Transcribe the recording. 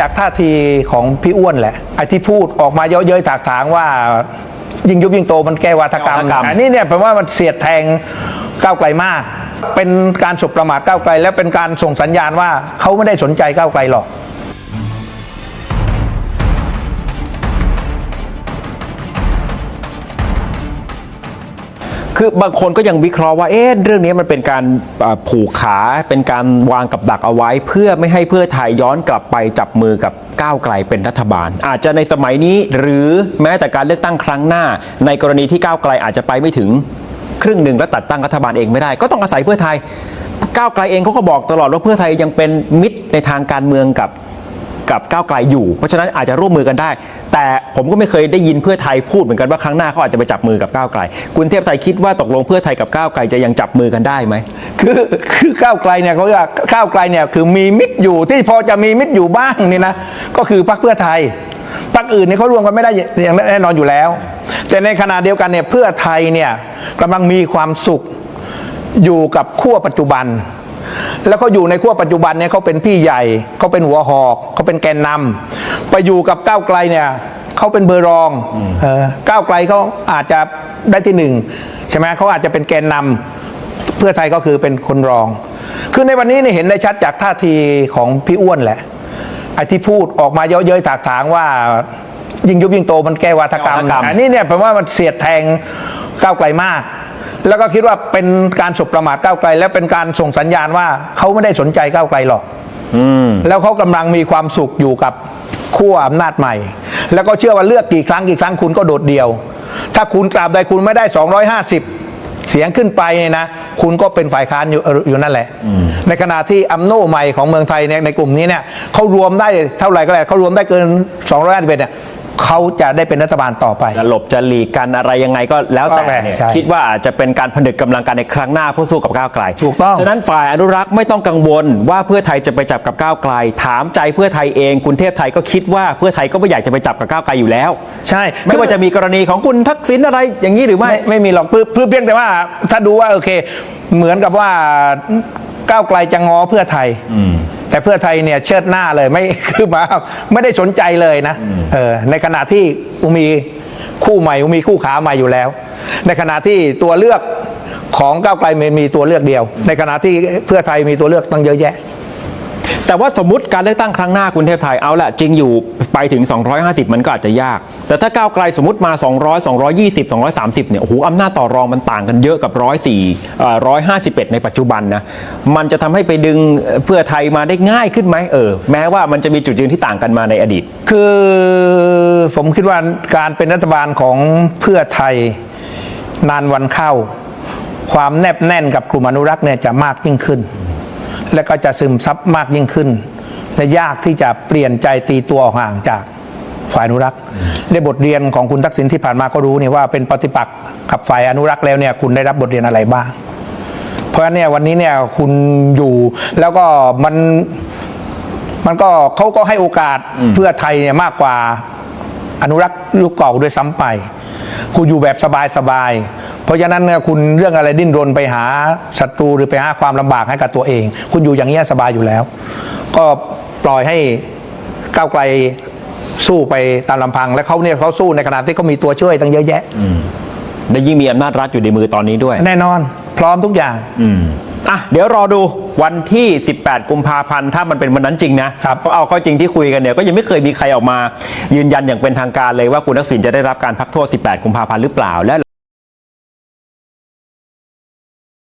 จากท่าทีของพี่อ้วนแหละไอ้ที่พูดออกมาเยอะเย้ยถากถางว่ายิ่งยุบยิ่งโตมันแก้วาทกรรมวาทกรรม อันนี้เนี่ยแปลว่ามันเสียดแทงก้าวไกลมาก เป็นการสบประมาทก้าวไกล และเป็นการส่งสัญญาณว่าเขาไม่ได้สนใจก้าวไกลหรอก คือบางคนก็ยังวิเคราะห์ว่าเอ๊ะเรื่องนี้มันเป็นการผูกขาเป็นการวางกับดักเอาไว้ เพื่อไม่ให้เพื่อไทยย้อนกลับไปจับมือกับก้าวไกลเป็นรัฐบาล อาจจะในสมัยนี้หรือแม้แต่การเลือกตั้งครั้งหน้า ในกรณีที่ก้าวไกลอาจจะไปไม่ถึงครึ่งหนึ่งแล้วตัดตั้งรัฐบาลเองไม่ได้ ก็ต้องอาศัยเพื่อไทยก้าวไกลเองเขาก็บอกตลอดว่าเพื่อไทยยังเป็นมิตรในทางการเมืองกับ กับก้าวไกลอยู่ เพราะฉะนั้นอาจจะร่วมมือกันได้ แต่ผมก็ไม่เคยได้ยินเพื่อไทยพูดเหมือนกันว่าครั้งหน้าเขาอาจจะไปจับมือกับก้าวไกล คุณเทพไทยคิดว่าตกลงเพื่อไทยกับก้าวไกลจะยังจับมือกันได้ไหมคือคือก้าวไกลเนี่ยเขาจะก้าวไกลเนี่ยคือมีมิตรอยู่ที่พอจะมีมิตรอยู่บ้างนี่นะก็คือพรรคเพื่อไทยพรรคอื่นเนี่ยเขารวมกันไม่ได้อย่างแน่นอนอยู่แล้ว แต่ในขณะเดียวกันเนี่ยเพื่อไทยเนี่ยกำลังมีความสุขอยู่กับขั้วปัจจุบัน แล้วก็อยู่ในขั้วปัจจุบันเนี่ยเขาเป็นพี่ใหญ่เขาเป็นหัวหอกเขาเป็นแกนนำไปอยู่กับก้าวไกลเนี่ยเขาเป็นเบอร์รองเออก้าวไกลเขาอาจจะได้ที่หนึ่งใช่ไหมเขาอาจจะเป็นแกนนำเพื่อไทยก็คือเป็นคนรอง คือในวันนี้เนี่ยเห็นได้ชัดจากท่าทีของพี่อ้วนแหละไอ้ที่พูดออกมาเยอะเย้ยถากถางว่ายิ่งยุบยิ่งโตมันแก้วาทกรรมวาทกรรมอันนี้เนี่ยแปลว่ามันเสียดแทงก้าวไกลมาก แล้วก็คิดว่าเป็นการสบประมาทก้าวไกล และเป็นการส่งสัญญาณว่าเขาไม่ได้สนใจก้าวไกลหรอกแล้วเขากำลังมีความสุขอยู่กับขั้วอำนาจใหม่ แล้วก็เชื่อว่าเลือกกี่ครั้งกี่ครั้งคุณก็โดดเดี่ยว ถ้าคุณตราบใดคุณไม่ได้ 250 เสียงขึ้นไปเนี่ยนะ คุณก็เป็นฝ่ายค้านอยู่อยู่นั่นแหละ ในขณะที่อัมโนใหม่ของเมืองไทยเนี่ยในกลุ่มนี้เนี่ยเขารวมได้เท่าไหร่ก็แล้วเขารวมได้เกิน 251เนี่ย เขาจะได้เป็นรัฐบาลต่อไป จะหลบจะหลีกกันอะไรยังไงก็แล้วแต่ก็แล้วเนี่ยใช่คิดว่าอาจจะเป็นการผนึกกำลังกันในครั้งหน้าเพื่อสู้กับก้าวไกลถูกต้อง ฉะนั้นฝ่ายอนุรักษ์ไม่ต้องกังวลว่าเพื่อไทยจะไปจับกับก้าวไกล ถามใจเพื่อไทยเอง คุณเทพไทยก็คิดว่าเพื่อไทยก็ไม่อยากจะไปจับกับก้าวไกลอยู่แล้ว ใช่ไม่ว่าจะมีกรณีของคุณทักษิณอะไรอย่างนี้หรือไม่ ไม่ไม่มีหรอกเพื่อเพื่อเพียงแต่ว่า ถ้าดูว่าโอเค เหมือนกับว่า ก้าวไกลจะงอเพื่อไทยแต่เพื่อไทยเนี่ยเชิดหน้าเลยไม่คือมาไม่ได้สนใจเลยนะเออในขณะที่อุมีคู่ใหม่อุมีคู่ขาใหม่อยู่แล้ว ในขณะที่ตัวเลือกของก้าวไกลมันมีตัวเลือกเดียว ในขณะที่เพื่อไทยมีตัวเลือกตั้งเยอะแยะ แต่ว่าสมมติการเลือกตั้งครั้งหน้าคุณเทพไทยเอาละจริงอยู่ไปถึง 250 มันก็อาจจะยาก แต่ถ้าก้าวไกลสมมติมา 200 220 230เนี่ยโอ้โหอำนาจต่อรองมันต่างกันเยอะกับ 104อ่อ151 ในปัจจุบันนะมันจะทำให้ไปดึงเพื่อไทยมาได้ง่ายขึ้นไหมเออแม้ว่ามันจะมีจุดยืนที่ต่างกันมาในอดีต คือผมคิดว่าการเป็นรัฐบาลของเพื่อไทยนานวันเข้า ความแนบแน่นกับกลุ่มอนุรักษ์เนี่ยจะมากยิ่งขึ้น และก็จะซึมซับมากยิ่งขึ้น และยากที่จะเปลี่ยนใจตีตัวออกห่างจากฝ่ายอนุรักษ์ในบทเรียนของคุณทักษิณที่ผ่านมาก็รู้เนี่ยว่าเป็นปฏิปักษ์กับฝ่ายอนุรักษ์แล้วเนี่ยคุณได้รับบทเรียนอะไรบ้าง เพราะฉะนั้นเนี่ยวันนี้เนี่ยคุณอยู่แล้วก็มันมันก็เขาก็ให้โอกาสเพื่อไทยเนี่ยมากกว่าอนุรักษ์ลูกเก่าด้วยซ้ำไป คุณอยู่แบบสบายๆเพราะฉะนั้นเนี่ยคุณเรื่องอะไรดิ้นรนไปหาศัตรูหรือไปหาความลำบากให้กับตัวเอง คุณอยู่อย่างเงี้ยสบายอยู่แล้ว ก็ปล่อยให้ก้าวไกลสู้ไปตามลำพัง และเขาเนี่ยเขาสู้ในขณะที่เขามีตัวช่วยตั้งเยอะแยะและยิ่งมีอำนาจรัฐอยู่ในมือตอนนี้ด้วย แน่นอน พร้อมทุกอย่าง อะเดี๋ยวรอดูวันที่ 18 กุมภาพันธ์ถ้ามันเป็นวันนั้นจริงนะครับเพราะเอาเข้าจริงที่คุยกันเนี่ยก็ยังไม่เคยมีใครออกมา ยืนยันอย่างเป็นทางการเลยว่าคุณทักษิณจะได้รับการพักโทษ 18 กุมภาพันธ์หรือเปล่าและ